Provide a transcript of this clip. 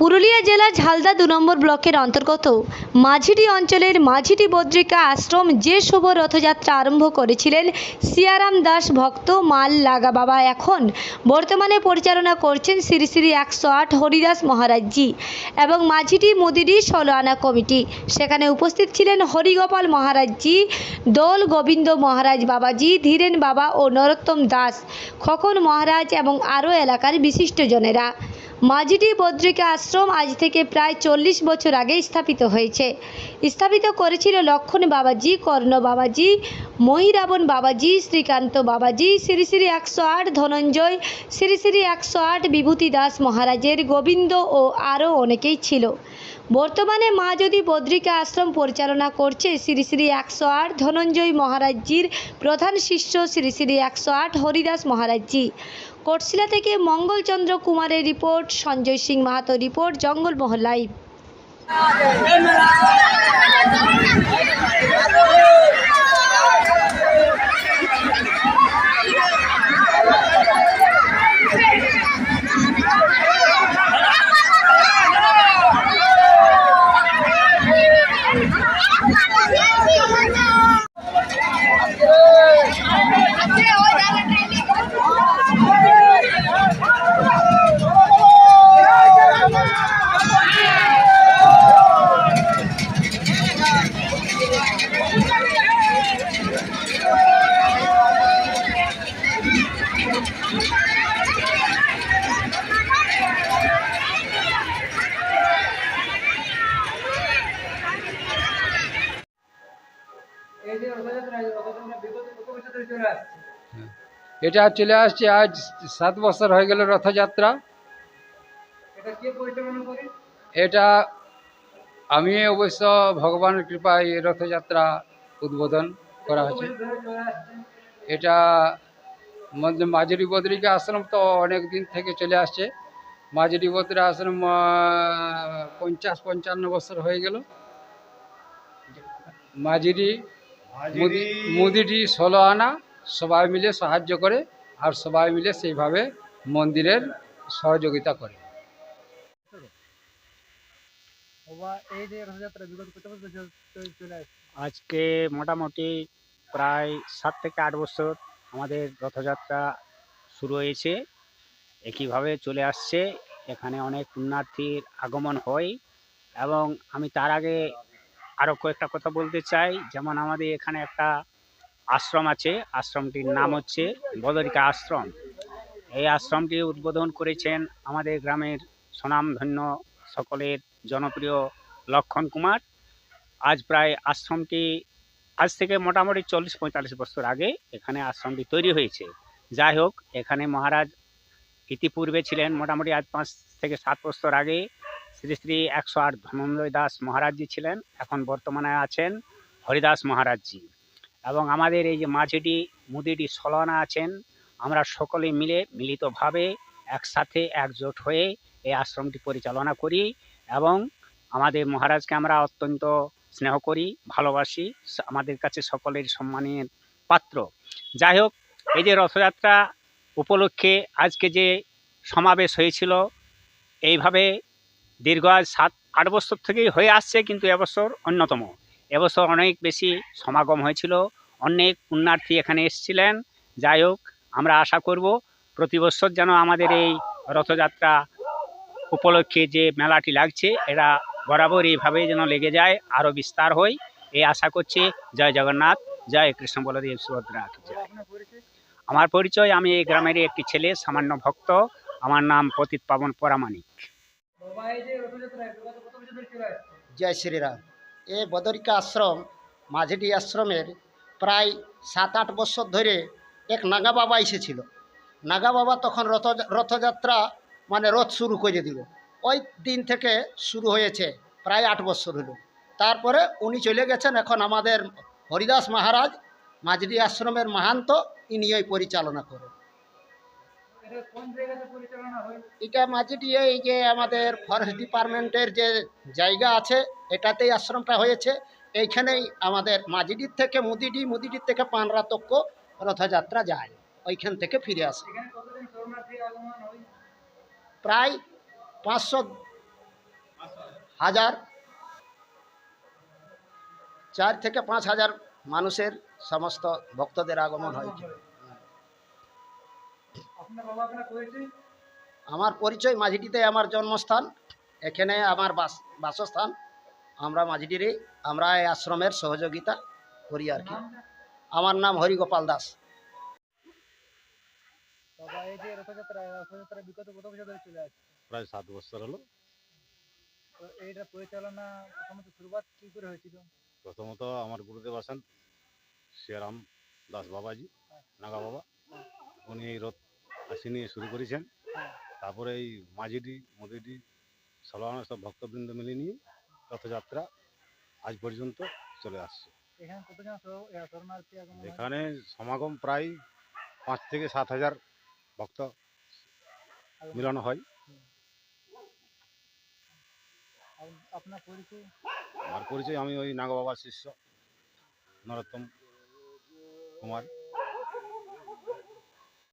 পুরুলিয়া জেলার ঝালদা দু নম্বর ব্লকের অন্তর্গত মাঝিটি অঞ্চলের মাঝিটি বদ্রিকা আশ্রম যে শুভ রথযাত্রা আরম্ভ করেছিলেন সিয়ারাম দাস ভক্ত মাল লাগা বাবা। এখন বর্তমানে পরিচালনা করছেন শ্রী শ্রী একশো আট হরিদাস মহারাজজি এবং মাঝিটি মুদিরি ষোলো আনা কমিটি। সেখানে উপস্থিত ছিলেন হরিগোপাল মহারাজজি, দোল গোবিন্দ মহারাজ বাবাজি, ধীরেন বাবা ও নরোত্তম দাস। খোকন মহারাজ এবং আরও এলাকার বিশিষ্টজনেরা মাঝিটি বদ্রিকা আশ্রম আজ থেকে প্রায় চল্লিশ বছর আগে স্থাপিত হয়েছে। স্থাপিত করেছিল লক্ষণ বাবাজি, কর্ণ বাবাজি মহিরাবণ বাবাজি, শ্রীকান্ত বাবাজি, শ্রী শ্রী একশো আট ধনঞ্জয়, শ্রী শ্রী একশো আট বিভূতি দাস মহারাজের গোবিন্দ ও আরও অনেকেই ছিল। বর্তমানে মা যদি বদ্রিকা আশ্রম পরিচালনা করছে, শ্রী শ্রী একশো আট ধনঞ্জয় মহারাজজির প্রধান শিষ্য শ্রী শ্রী একশো আট হরিদাস মহারাজজি। কোটশিলা থেকে মঙ্গলচন্দ্র কুমারের report Sanjay Singh Mahato report Jangalmahal live. এই এটা চলে আসছে আজ সাত বছর হয়ে গেল রথযাত্রা। এটা আমি অবশ্য ভগবানের কৃপায় এই রথযাত্রা উদ্বোধন করা হয়েছে। এটা মাঝুরি বদ্রিকা আশ্রম তো অনেক দিন থেকে চলে আসছে। মাঝুরি বদ্রিকা আশ্রম পঞ্চাশ পঞ্চান্ন বছর হয়ে গেল। মাঝিরি মুদি- মুদিটি ষোলো আনা। সবাই মিলে সাহায্য করে আর সবাই মিলে সেইভাবে মন্দিরের সহযোগিতা করে। আজকে মোটামুটি প্রায় সাত থেকে আট বছর আমাদের রথযাত্রা শুরু হয়েছে। একইভাবে চলে আসছে। এখানে অনেক পুণ্যার্থীর আগমন হয় এবং আমি তার আগে আরও কয়েকটা কথা বলতে চাই। যেমন আমাদের এখানে একটা আশ্রম আছে, আশ্রমটির নাম হচ্ছে বদরিকা আশ্রম। এই আশ্রমটি উদ্বোধন করেছেন আমাদের গ্রামের স্বনামধন্য সকলের জনপ্রিয় লক্ষণ কুমার। আজ প্রায় আশ্রমটি, আজ থেকে মোটামুটি চল্লিশ পঁয়তাল্লিশ বছর আগে এখানে আশ্রমটি তৈরি হয়েছে। যাই হোক, এখানে মহারাজ ইতিপূর্বে ছিলেন মোটামুটি আজ পাঁচ থেকে সাত বছর আগে। শ্রী শ্রী একশো আট ধনঞ্জয় দাস মহারাজজি ছিলেন, এখন বর্তমানে আছেন হরিদাস মহারাজজি। এবং আমাদের এই যে মাঝিটি, মুদিটি সলনা আছেন, আমরা সকলে মিলে মিলিতভাবে একসাথে একজোট হয়ে এই আশ্রমটি পরিচালনা করি এবং আমাদের মহারাজকে আমরা অত্যন্ত স্নেহ করি, ভালোবাসি আমাদের কাছে সকলের সম্মানের পাত্র। যাই হোক, এই যে রথযাত্রা উপলক্ষে আজকে যে সমাবেশ হয়েছিল, এইভাবে দীর্ঘ আজ সাত, আট বছর থেকেই হয়ে আসছে, কিন্তু এবছর অন্যতম। এবছর অনেক বেশি সমাগম হয়েছিল। অনেক পুণ্যার্থী এখানে এসেছিলেন। যাই হোক, আমরা আশা করব প্রতি বছর যেন আমাদের এই রথযাত্রা উপলক্ষে যে মেলাটি লাগছে, এটা বরাবর এইভাবে যেন লেগে যায়, আরও বিস্তার হয়। এই আশা করছি, জয় জগন্নাথ, জয় কৃষ্ণ বলদেব সুভদ্রা জয়। আমার পরিচয়, আমি এই গ্রামের একটি ছেলে, সামান্য ভক্ত। আমার নাম পতিত পাবন পরামানিক জয় শ্রীরাম। এ বদরিকা আশ্রম, মাঝেটি আশ্রমের প্রায় সাত আট বছর ধরে এক নাগা বাবা এসেছিল। নাগা বাবা তখন রথ, রথযাত্রা মানে রথ শুরু করে দিল। ওই দিন থেকে শুরু হয়েছে, প্রায় আট বছর হলো। তারপরে উনি চলে গেছেন এখন আমাদের হরিদাস মহারাজ, মাঝেটি আশ্রমের মাহান্ত, ইনি পরিচালনা করেন। এটা মাঝেটি এই যে আমাদের ফরেস্ট ডিপার্টমেন্টের যে জায়গা আছে, এটাতেই আশ্রমটা হয়েছে। এইখানেই আমাদের মাঝিডির থেকে মুদিডি, মুদিডির থেকে পানরা পানরাতক্য রথযাত্রা যায়। ওইখান থেকে ফিরে আসে। প্রায় পাঁচশো হাজার, চার থেকে পাঁচ হাজার মানুষের সমস্ত ভক্তদের আগমন হয়েছে। আমার পরিচয় মাঝিটিতে আমার জন্মস্থান। এখানে আমার বাস বাসস্থান। আমরা মাঝিটিরে আমরা এই আশ্রমের সহযোগিতা করি আর কি। আমার নাম হরিগোপাল দাস। বাবা এই যে রথযাত্রা রথযাত্রা বিগত কত বছর ধরে চলে আসছে? প্রায় সাত বছর হলো। এইটা পরিচালনা প্রথমত শুরুয়াত কি করে হয়েছিল? প্রথমত আমার গুরুদেব আছেন শ্রীরাম দাস বাবাজি নাগা বাবা। উনি এই রথ আসি নিয়ে শুরু করেছেন। তারপরে এই মাঝিডি মুদিটি সলমান সব ভক্তবৃন্দ মিলে নিয়ে রথযাত্রা আজ পর্যন্ত চলে আসছে। এখানে হয়? সমাগম প্রায় পাঁচ থেকে সাত হাজার ভক্ত মিলন হয়। আপনার পরিচয়? আমার পরিচয় আমি ওই নাগবাবার শিষ্য নরোত্তম কুমার।